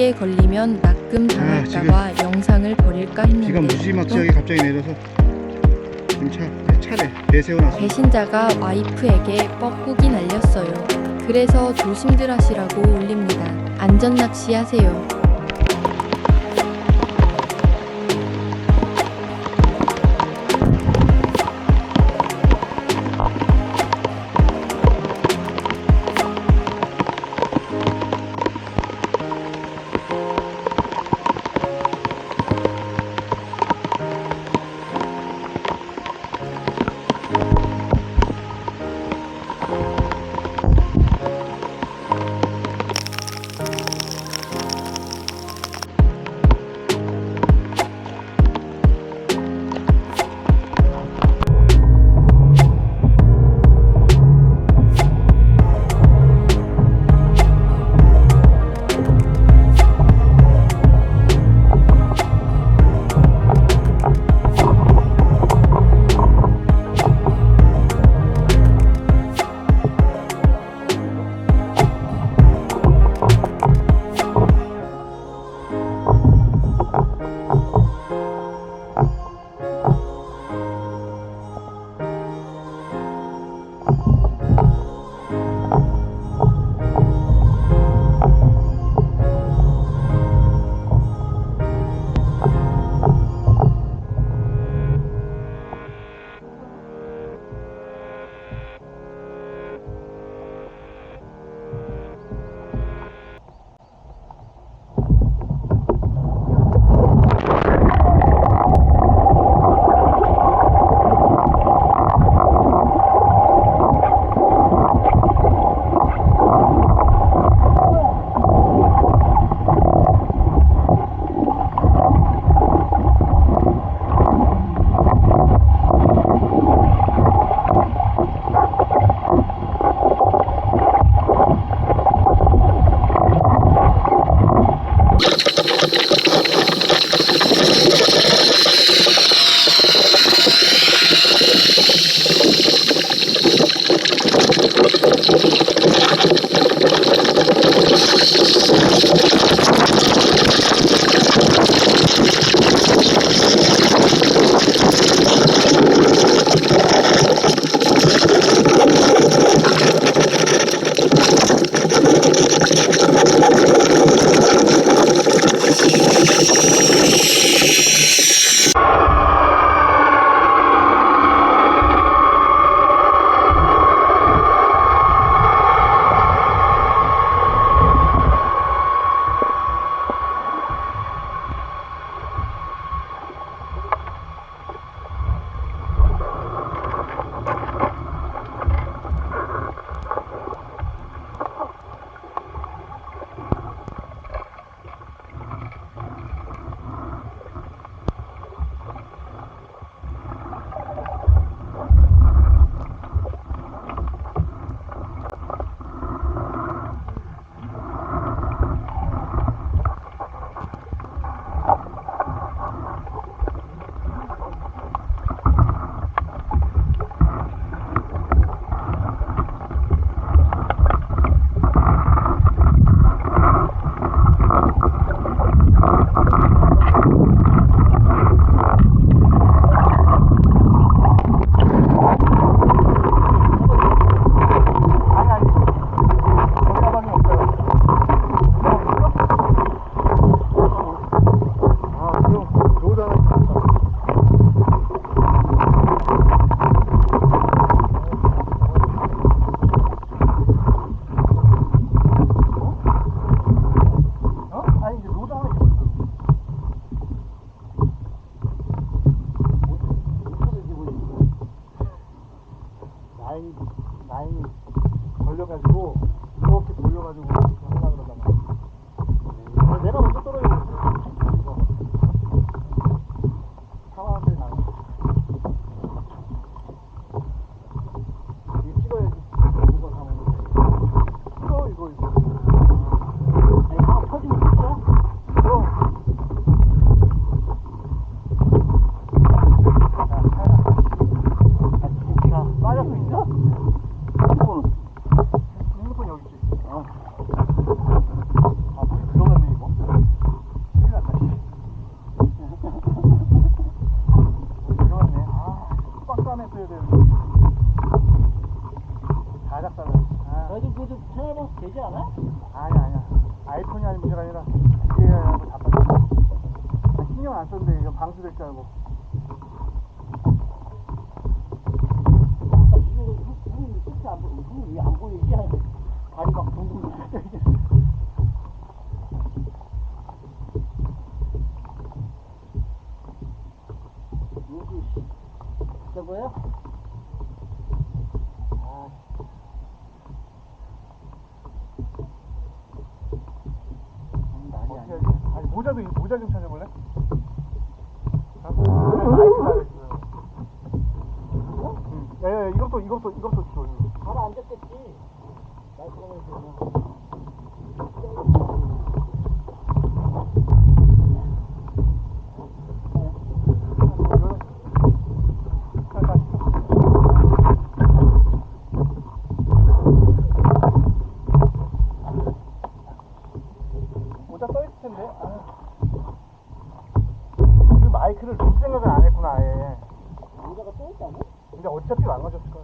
사기에 걸리면 낙금 당할까봐 영상을 버릴까 했는데 무지막지하게 갑자기 내려서 지금 차 네, 차를 내세워놨어. 배신자가 와이프에게 뻐꾸기 날렸어요. 그래서 조심들 하시라고 올립니다. 안전 낚시 하세요. 라인 라인이 걸려가지고 이렇게 돌려가지고 하려 그러다가 네. 내가 먼저 떨어졌는데 이거 상황을 나 이거 찍어야지 이거 가면 이거 이거 이거 아니 하나 터지면 끝이야? 그럼 자, 하나. 아, 진짜 빠졌어, 진짜? 핸드폰은? 핸드폰 여기 있지. 어. 있어야 되는데. 다 작살나. 아, 너희들 그래도 찾아봐서 되지 않아? 아니야, 아니야. 아이폰이 아닌 문제가 아니라 기계하고 다 빠졌어. 아, 신경 안 썼는데 이거 방수될 줄 알고. 아까 이거 흙이 끝이 안 보여. 흙이 왜안 보이지? 발이 막 둥둥 여기 저거요? 아, 음, 난이 어떻게 아니야. 모자도 모자 좀 찾아볼래? 있어요. 응. 야, 야, 이것도 이것도 이것도 줘. 바로 앉았겠지. 날 그러면 그냥. 이거는 자, 다시 쳐. 모자 떠 있을 텐데. 아. 그 마이크를 줄 생각을 안 했구나 아예. 모자가 또 있다고? 근데 어차피 망가졌을 거야.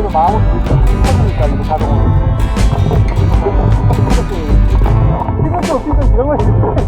이거는 마음으로 찾으니까 이거 자동으로. 이것도 이것도 이런 거 있는데.